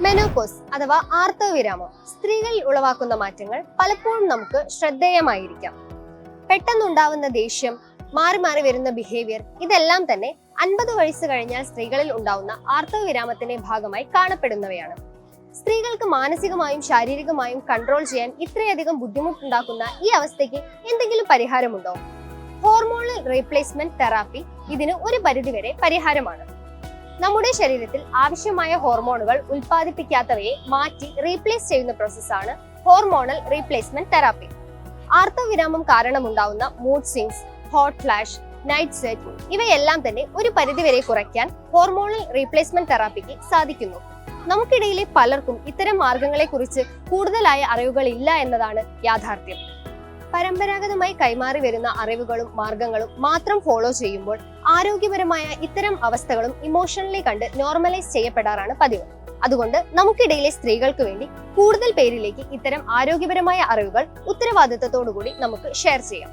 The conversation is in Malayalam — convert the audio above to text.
മെനോപോസ് അഥവാ ആർത്തവവിരാമം സ്ത്രീകളിൽ ഉളവാക്കുന്ന മാറ്റങ്ങൾ പലപ്പോഴും നമുക്ക് ശ്രദ്ധേയമായിരിക്കാം. പെട്ടെന്നുണ്ടാവുന്ന ദേഷ്യം മാറി മാറി വരുന്ന ബിഹേവിയർ ഇതെല്ലാം തന്നെ അൻപത് വയസ്സ് കഴിഞ്ഞാൽ സ്ത്രീകളിൽ ഉണ്ടാവുന്ന ആർത്തവവിരാമത്തിന്റെ ഭാഗമായി കാണപ്പെടുന്നവയാണ്. സ്ത്രീകൾക്ക് മാനസികമായും ശാരീരികമായും കൺട്രോൾ ചെയ്യാൻ ഇത്രയധികം ബുദ്ധിമുട്ടുണ്ടാക്കുന്ന ഈ അവസ്ഥയ്ക്ക് എന്തെങ്കിലും പരിഹാരമുണ്ടോ? ഹോർമോണൽ റീപ്ലേസ്മെന്റ് തെറാപ്പി ഇതിന് ഒരു പരിധിവരെ പരിഹാരമാണ്. നമ്മുടെ ശരീരത്തിൽ ആവശ്യമായ ഹോർമോണുകൾ ഉൽപ്പാദിപ്പിക്കാത്തവയെ മാറ്റി റീപ്ലേസ് ചെയ്യുന്ന പ്രോസസ്സാണ് ഹോർമോണൽ റീപ്ലേസ്മെന്റ് തെറാപ്പി. ആർത്തവിരാമം കാരണമുണ്ടാവുന്ന mood swings hot flash night sweat ഇവയെല്ലാം തന്നെ ഒരു പരിധിവരെ കുറയ്ക്കാൻ ഹോർമോണൽ റീപ്ലേസ്മെന്റ് തെറാപ്പിക്ക് സാധിക്കുന്നു. നമുക്കിടയിലെ പലർക്കും ഇത്തരം മാർഗങ്ങളെക്കുറിച്ച് കൂടുതലായ അറിവുകൾ ഇല്ല എന്നതാണ് യാഥാർത്ഥ്യം. പരമ്പരാഗതമായി കൈമാറി വരുന്ന അറിവുകളും മാർഗങ്ങളും മാത്രം ഫോളോ ചെയ്യുമ്പോൾ ആരോഗ്യപരമായ ഇത്തരം അവസ്ഥകളും ഇമോഷണലി കണ്ട് നോർമലൈസ് ചെയ്യപ്പെടാറാണ് പതിവ്. അതുകൊണ്ട് നമുക്കിടയിലെ സ്ത്രീകൾക്ക് വേണ്ടി കൂടുതൽ പേരിലേക്ക് ഇത്തരം ആരോഗ്യപരമായ അറിവുകൾ ഉത്തരവാദിത്തത്തോടുകൂടി നമുക്ക് ഷെയർ ചെയ്യാം.